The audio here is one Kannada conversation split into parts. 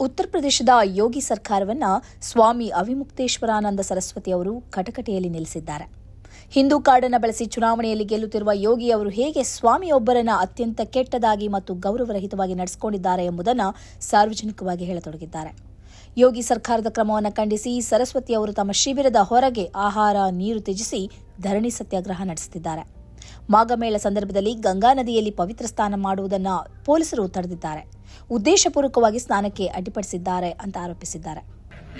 ಉತ್ತರ ಪ್ರದೇಶದ ಯೋಗಿ ಸರ್ಕಾರವನ್ನ ಸ್ವಾಮಿ ಅವಿಮುಕ್ತೇಶ್ವರಾನಂದ ಸರಸ್ವತಿ ಅವರು ಕಟಕಟೆಯಲ್ಲಿ ನಿಲ್ಲಿಸಿದ್ದಾರೆ. ಹಿಂದೂ ಕಾರ್ಡನ್ನು ಬಳಸಿ ಚುನಾವಣೆಯಲ್ಲಿ ಗೆಲ್ಲುತ್ತಿರುವ ಯೋಗಿ ಅವರು ಹೇಗೆ ಸ್ವಾಮಿಯೊಬ್ಬರನ್ನ ಅತ್ಯಂತ ಕೆಟ್ಟದಾಗಿ ಮತ್ತು ಗೌರವರಹಿತವಾಗಿ ನಡೆಸಿಕೊಂಡಿದ್ದಾರೆ ಎಂಬುದನ್ನು ಸಾರ್ವಜನಿಕವಾಗಿ ಹೇಳತೊಡಗಿದ್ದಾರೆ. ಯೋಗಿ ಸರ್ಕಾರದ ಕ್ರಮವನ್ನು ಖಂಡಿಸಿ ಸರಸ್ವತಿ ಅವರು ತಮ್ಮ ಶಿಬಿರದ ಹೊರಗೆ ಆಹಾರ, ನೀರು ತ್ಯಜಿಸಿ ಧರಣಿ ಸತ್ಯಾಗ್ರಹ ನಡೆಸುತ್ತಿದ್ದಾರೆ. ಮಾಘಮೇಳ ಸಂದರ್ಭದಲ್ಲಿ ಗಂಗಾ ನದಿಯಲ್ಲಿ ಪವಿತ್ರ ಸ್ನಾನ ಮಾಡುವುದನ್ನು ಪೊಲೀಸರು ತಡೆದಿದ್ದಾರೆ ಉದ್ದೇಶಪೂರ್ವಕವಾಗಿ ಸ್ನಾನಕ್ಕೆ ಅಡ್ಡಿಪಡಿಸಿದ್ದಾರೆ ಅಂತ ಆರೋಪಿಸಿದ್ದಾರೆ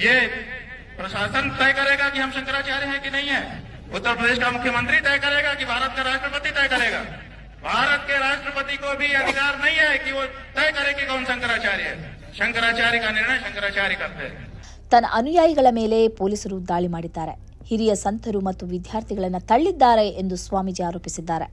ये प्रशासन तय करेगा कि हम शंकराचार्य हैं कि नहीं है उत्तर प्रदेश का मुख्यमंत्री तय करेगा कि भारत का राष्ट्रपति तय करेगा भारत के राष्ट्रपति को भी अधिकार नहीं है कि वो तय करे कि कौन शंकराचार्य है शंकराचार्य का निर्णय शंकराचार्य करते हैं ತನ್ನ ಅನುಯಾಯಿಗಳ ಮೇಲೆ ಪೊಲೀಸರು ದಾಳಿ ಮಾಡಿದ್ದಾರೆ ಹಿರಿಯ ಸಂತರು ಮತ್ತು ವಿದ್ಯಾರ್ಥಿಗಳನ್ನು ತಳ್ಳಿದ್ದಾರೆ ಎಂದು ಸ್ವಾಮೀಜಿ ಆರೋಪಿಸಿದ್ದಾರೆ.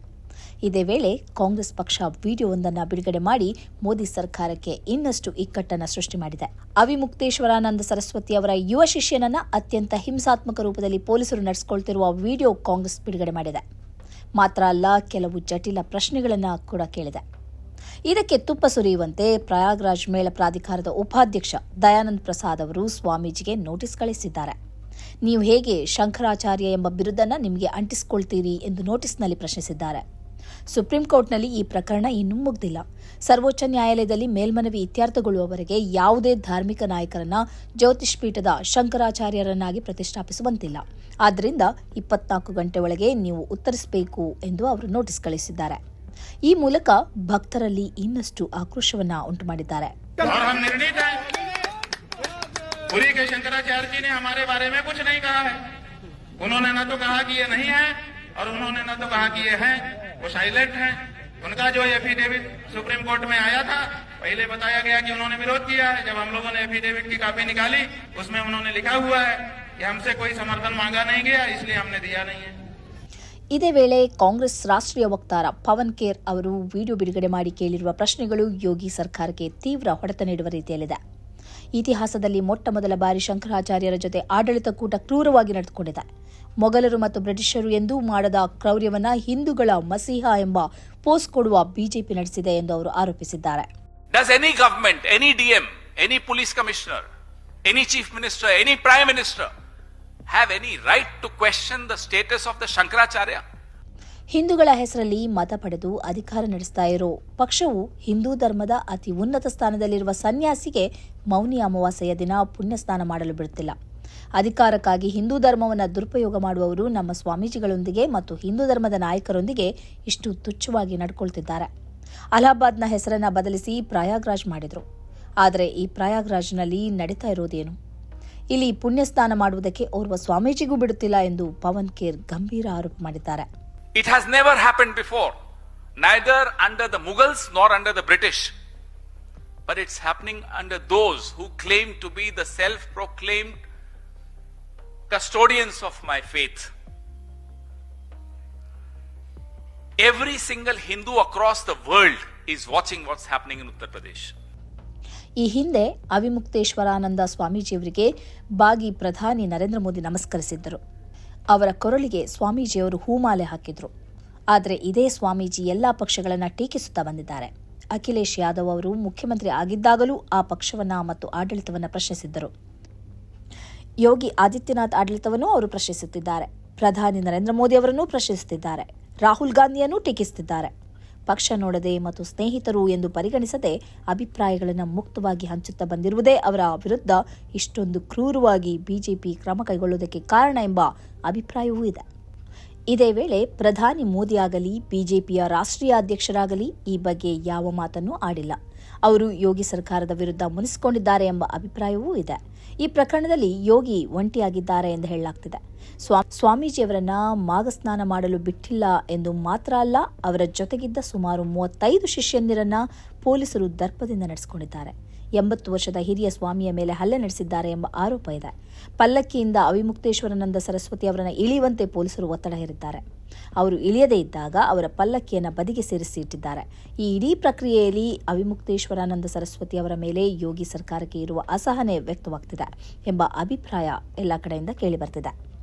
ಇದೇ ವೇಳೆ ಕಾಂಗ್ರೆಸ್ ಪಕ್ಷ ವಿಡಿಯೋವೊಂದನ್ನು ಬಿಡುಗಡೆ ಮಾಡಿ ಮೋದಿ ಸರ್ಕಾರಕ್ಕೆ ಇನ್ನಷ್ಟು ಇಕ್ಕಟ್ಟನ್ನು ಸೃಷ್ಟಿ ಮಾಡಿದೆ. ಅವಿಮುಕ್ತೇಶ್ವರಾನಂದ ಸರಸ್ವತಿ ಅವರ ಯುವ ಶಿಷ್ಯನನ್ನ ಅತ್ಯಂತ ಹಿಂಸಾತ್ಮಕ ರೂಪದಲ್ಲಿ ಪೊಲೀಸರು ನಡೆಸಿಕೊಳ್ತಿರುವ ವಿಡಿಯೋ ಕಾಂಗ್ರೆಸ್ ಬಿಡುಗಡೆ ಮಾಡಿದೆ. ಮಾತ್ರ ಅಲ್ಲ, ಕೆಲವು ಜಟಿಲ ಪ್ರಶ್ನೆಗಳನ್ನು ಕೂಡ ಕೇಳಿದೆ. ಇದಕ್ಕೆ ತುಪ್ಪ ಸುರಿಯುವಂತೆ ಪ್ರಯಾಗ್ರಾಜ್ ಮೇಳ ಪ್ರಾಧಿಕಾರದ ಉಪಾಧ್ಯಕ್ಷ ದಯಾನಂದ್ ಪ್ರಸಾದ್ ಅವರು ಸ್ವಾಮೀಜಿಗೆ ನೋಟಿಸ್ ಕಳಿಸಿದ್ದಾರೆ. ನೀವು ಹೇಗೆ ಶಂಕರಾಚಾರ್ಯ ಎಂಬ ಬಿರುದನ್ನ ನಿಮಗೆ ಅಂಟಿಸಿಕೊಳ್ತೀರಿ ಎಂದು ನೋಟಿಸ್ನಲ್ಲಿ ಪ್ರಶ್ನಿಸಿದ್ದಾರೆ. ಸುಪ್ರೀಂ ಕೋರ್ಟ್ನಲ್ಲಿ ಈ ಪ್ರಕರಣ ಇನ್ನೂ ಮುಗ್ದಿಲ್ಲ. ಸರ್ವೋಚ್ಚ ನ್ಯಾಯಾಲಯದಲ್ಲಿ ಮೇಲ್ಮನವಿ ಇತ್ಯರ್ಥಗೊಳ್ಳುವವರೆಗೆ ಯಾವುದೇ ಧಾರ್ಮಿಕ ನಾಯಕರನ್ನ ಜ್ಯೋತಿಷ್ ಪೀಠದ ಶಂಕರಾಚಾರ್ಯರನ್ನಾಗಿ ಪ್ರತಿಷ್ಠಾಪಿಸುವಂತಿಲ್ಲ. ಆದ್ದರಿಂದ ಇಪ್ಪತ್ನಾಲ್ಕು ಗಂಟೆ ಒಳಗೆ ನೀವು ಉತ್ತರಿಸಬೇಕು ಎಂದು ಅವರು ನೋಟಿಸ್ ಕಳಿಸಿದ್ದಾರೆ. ಈ ಮೂಲಕ ಭಕ್ತರಲ್ಲಿ ಇನ್ನಷ್ಟು ಆಕ್ರೋಶವನ್ನ ಉಂಟು ಮಾಡಿದ್ದಾರೆ पुरी के शंकराचार्य जी ने हमारे बारे में कुछ नहीं कहा है उन्होंने न तो कहा कि ये नहीं है और उन्होंने न तो कहा कि ये है वो साइलेंट है उनका जो एफिडेविट सुप्रीम कोर्ट में आया था पहले बताया गया कि उन्होंने विरोध किया है जब हम लोगों ने एफिडेविट की कॉपी निकाली उसमें उन्होंने लिखा हुआ है कि हमसे कोई समर्थन मांगा नहीं गया इसलिए हमने दिया नहीं है ಇದೇ ವೇಳೆ ಕಾಂಗ್ರೆಸ್ ರಾಷ್ಟ್ರೀಯ ವಕ್ತಾರ ಪವನ್ ಖೇರ್ ಅವರು ವಿಡಿಯೋ ಬಿಡುಗಡೆ ಮಾಡಿ ಕೇಳಿರುವ ಪ್ರಶ್ನೆಗಳು ಯೋಗಿ ಸರ್ಕಾರಕ್ಕೆ ತೀವ್ರ ಹೊಡೆತ ನೀಡುವ ರೀತಿಯಲ್ಲಿದೆ ಇತಿಹಾಸದಲ್ಲಿ ಮೊಟ್ಟ ಮೊದಲ ಬಾರಿ ಶಂಕರಾಚಾರ್ಯರ ಜೊತೆ ಆಡಳಿತ ಕೂಟ ಕ್ರೂರವಾಗಿ ನಡೆದುಕೊಂಡಿದೆ. ಮೊಘಲರು ಮತ್ತು ಬ್ರಿಟಿಷರು ಎಂದೂ ಮಾಡದ ಕ್ರೌರ್ಯವನ್ನ ಹಿಂದೂಗಳ ಮಸಿಹಾ ಎಂಬ ಪೋಸ್ಟ್ ಕೊಡುವ ಬಿಜೆಪಿ ನಡೆಸಿದೆ ಎಂದು ಅವರು ಆರೋಪಿಸಿದ್ದಾರೆ. Does any government any DM any police commissioner any chief minister any prime minister have any right to question the status of the Shankaracharya ಹಿಂದೂಗಳ ಹೆಸರಲ್ಲಿ ಮತ ಪಡೆದು ಅಧಿಕಾರ ನಡೆಸ್ತಾ ಇರೋ. ಪಕ್ಷವು ಹಿಂದೂ ಧರ್ಮದ ಅತಿ ಉನ್ನತ ಸ್ಥಾನದಲ್ಲಿರುವ ಸನ್ಯಾಸಿಗೆ ಮೌನಿ ಅಮಾವಾಸ್ಯೆಯ ದಿನ ಪುಣ್ಯ ಸ್ನಾನ ಮಾಡಲು ಬಿಡುತ್ತಿಲ್ಲ. ಅಧಿಕಾರಕ್ಕಾಗಿ ಹಿಂದೂ ಧರ್ಮವನ್ನು ದುರುಪಯೋಗ ಮಾಡುವವರು ನಮ್ಮ ಸ್ವಾಮೀಜಿಗಳೊಂದಿಗೆ ಮತ್ತು ಹಿಂದೂ ಧರ್ಮದ ನಾಯಕರೊಂದಿಗೆ ಇಷ್ಟು ತುಚ್ಛವಾಗಿ ನಡ್ಕೊಳ್ತಿದ್ದಾರೆ. ಅಲಹಾಬಾದ್ನ ಹೆಸರನ್ನ ಬದಲಿಸಿ ಪ್ರಯಾಗ್ರಾಜ್ ಮಾಡಿದರು. ಆದರೆ ಈ ಪ್ರಯಾಗ್ರಾಜ್ನಲ್ಲಿ ನಡೀತಾ ಇರೋದೇನು? ಇಲ್ಲಿ ಪುಣ್ಯ ಸ್ನಾನ ಮಾಡುವುದಕ್ಕೆ ಓರ್ವ ಸ್ವಾಮೀಜಿಗೂ ಬಿಡುತ್ತಿಲ್ಲ ಎಂದು ಪವನ್ ಖೇರ್ ಗಂಭೀರ ಆರೋಪ ಮಾಡಿದ್ದಾರೆ. It has never happened before, neither under the Mughals nor under the British. But it's happening under those who claim to be the self proclaimed custodians of my faith. Every single Hindu across the world is watching what's happening in Uttar Pradesh. ಈ ಹಿಂದೆ ಅವಿಮುಕ್ತೇಶ್ವರಾನಂದ ಸ್ವಾಮೀಜಿಯವರಿಗೆ ಬಾಗಿ ಪ್ರಧಾನಿ ನರೇಂದ್ರ ಮೋದಿ ನಮಸ್ಕರಿಸಿದ್ದರು ಅವರ ಕೊರಳಿಗೆ ಸ್ವಾಮೀಜಿಯವರು ಹೂಮಾಲೆ ಹಾಕಿದ್ರು. ಆದರೆ ಇದೇ ಸ್ವಾಮೀಜಿ ಎಲ್ಲಾ ಪಕ್ಷಗಳನ್ನು ಟೀಕಿಸುತ್ತಾ ಬಂದಿದ್ದಾರೆ. ಅಖಿಲೇಶ್ ಯಾದವ್ ಅವರು ಮುಖ್ಯಮಂತ್ರಿ ಆಗಿದ್ದಾಗಲೂ ಆ ಪಕ್ಷವನ್ನ ಮತ್ತು ಆಡಳಿತವನ್ನು ಪ್ರಶ್ನಿಸಿದ್ದರು. ಯೋಗಿ ಆದಿತ್ಯನಾಥ್ ಆಡಳಿತವನ್ನು ಅವರು ಪ್ರಶ್ನಿಸುತ್ತಿದ್ದಾರೆ. ಪ್ರಧಾನಿ ನರೇಂದ್ರ ಮೋದಿ ಅವರನ್ನು ಪ್ರಶ್ನಿಸುತ್ತಿದ್ದಾರೆ. ರಾಹುಲ್ ಗಾಂಧಿಯನ್ನು ಟೀಕಿಸುತ್ತಿದ್ದಾರೆ. ಪಕ್ಷ ನೋಡದೆ ಮತ್ತು ಸ್ನೇಹಿತರು ಎಂದು ಪರಿಗಣಿಸದೆ ಅಭಿಪ್ರಾಯಗಳನ್ನು ಮುಕ್ತವಾಗಿ ಹಂಚುತ್ತಾ ಬಂದಿರುವುದೇ ಅವರ ವಿರುದ್ಧ ಇಷ್ಟೊಂದು ಕ್ರೂರವಾಗಿ ಬಿಜೆಪಿ ಕ್ರಮ ಕೈಗೊಳ್ಳುವುದಕ್ಕೆ ಕಾರಣ ಎಂಬ ಅಭಿಪ್ರಾಯವೂ ಇದೆ. ಇದೇ ವೇಳೆ ಪ್ರಧಾನಿ ಮೋದಿಯಾಗಲಿ, ಬಿಜೆಪಿಯ ರಾಷ್ಟ್ರೀಯ ಅಧ್ಯಕ್ಷರಾಗಲಿ ಈ ಬಗ್ಗೆ ಯಾವ ಮಾತನ್ನೂ ಆಡಿಲ್ಲ. ಅವರು ಯೋಗಿ ಸರ್ಕಾರದ ವಿರುದ್ಧ ಮುನಿಸಿಕೊಂಡಿದ್ದಾರೆ ಎಂಬ ಅಭಿಪ್ರಾಯವೂ ಇದೆ. ಈ ಪ್ರಕರಣದಲ್ಲಿ ಯೋಗಿ ಒಂಟಿಯಾಗಿದ್ದಾರೆ ಎಂದು ಹೇಳಲಾಗ್ತಿದೆ. ಸ್ವಾ, ಸ್ವಾಮೀಜಿಯವರನ್ನ ಮಾಗಸ್ನಾನ ಮಾಡಲು ಬಿಟ್ಟಿಲ್ಲ ಎಂದು ಮಾತ್ರ ಅಲ್ಲ, ಅವರ ಜೊತೆಗಿದ್ದ ಸುಮಾರು ಮೂವತ್ತೈದು ಶಿಷ್ಯಂದಿರನ್ನ ಪೊಲೀಸರು ದರ್ಪದಿಂದ ನಡೆಸಿಕೊಂಡಿದ್ದಾರೆ. ಎಂಬತ್ತು ವರ್ಷದ ಹಿರಿಯ ಸ್ವಾಮಿಯ ಮೇಲೆ ಹಲ್ಲೆ ನಡೆಸಿದ್ದಾರೆ ಎಂಬ ಆರೋಪ ಇದೆ. ಪಲ್ಲಕ್ಕಿಯಿಂದ ಅವಿಮುಕ್ತೇಶ್ವರನಂದ ಸರಸ್ವತಿ ಅವರನ್ನು ಇಳಿಯುವಂತೆ ಪೊಲೀಸರು ಒತ್ತಡ ಹೇರಿದ್ದಾರೆ. ಅವರು ಇಳಿಯದೇ ಇದ್ದಾಗ ಅವರ ಪಲ್ಲಕ್ಕಿಯನ್ನು ಬದಿಗೆ ಸೇರಿಸಿ ಇಟ್ಟಿದ್ದಾರೆ ಈ ಇಡೀ ಪ್ರಕ್ರಿಯೆಯಲ್ಲಿ ಅವಿಮುಕ್ತೇಶ್ವರಾನಂದ ಸರಸ್ವತಿ ಅವರ ಮೇಲೆ ಯೋಗಿ ಸರ್ಕಾರಕ್ಕೆ ಇರುವ ಅಸಹನೆ ವ್ಯಕ್ತವಾಗ್ತಿದೆ ಎಂಬ ಅಭಿಪ್ರಾಯ ಎಲ್ಲ ಕಡೆಯಿಂದ ಕೇಳಿಬರ್ತಿದೆ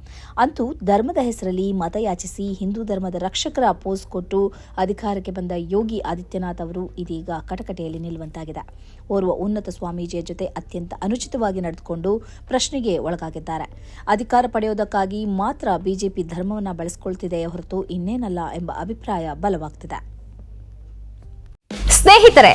ಅಂತೂ ಧರ್ಮದ ಹೆಸರಲ್ಲಿ ಮತಯಾಚಿಸಿ ಹಿಂದೂ ಧರ್ಮದ ರಕ್ಷಕರ ಪೋಸ್ ಕೊಟ್ಟು ಅಧಿಕಾರಕ್ಕೆ ಬಂದ ಯೋಗಿ ಆದಿತ್ಯನಾಥ್ ಅವರು ಇದೀಗ ಕಟಕಟೆಯಲ್ಲಿ ನಿಲ್ಲುವಂತಾಗಿದೆ. ಓರ್ವ ಉನ್ನತ ಸ್ವಾಮೀಜಿಯ ಜೊತೆ ಅತ್ಯಂತ ಅನುಚಿತವಾಗಿ ನಡೆದುಕೊಂಡು ಪ್ರಶ್ನೆಗೆ ಒಳಗಾಗಿದ್ದಾರೆ. ಅಧಿಕಾರ ಪಡೆಯೋದಕ್ಕಾಗಿ ಮಾತ್ರ ಬಿಜೆಪಿ ಧರ್ಮವನ್ನು ಬಳಸಿಕೊಳ್ತಿದೆ ಹೊರತು ಇನ್ನೇನಲ್ಲ ಎಂಬ ಅಭಿಪ್ರಾಯ ಬಲವಾಗ್ತಿದೆ. ಸ್ನೇಹಿತರೆ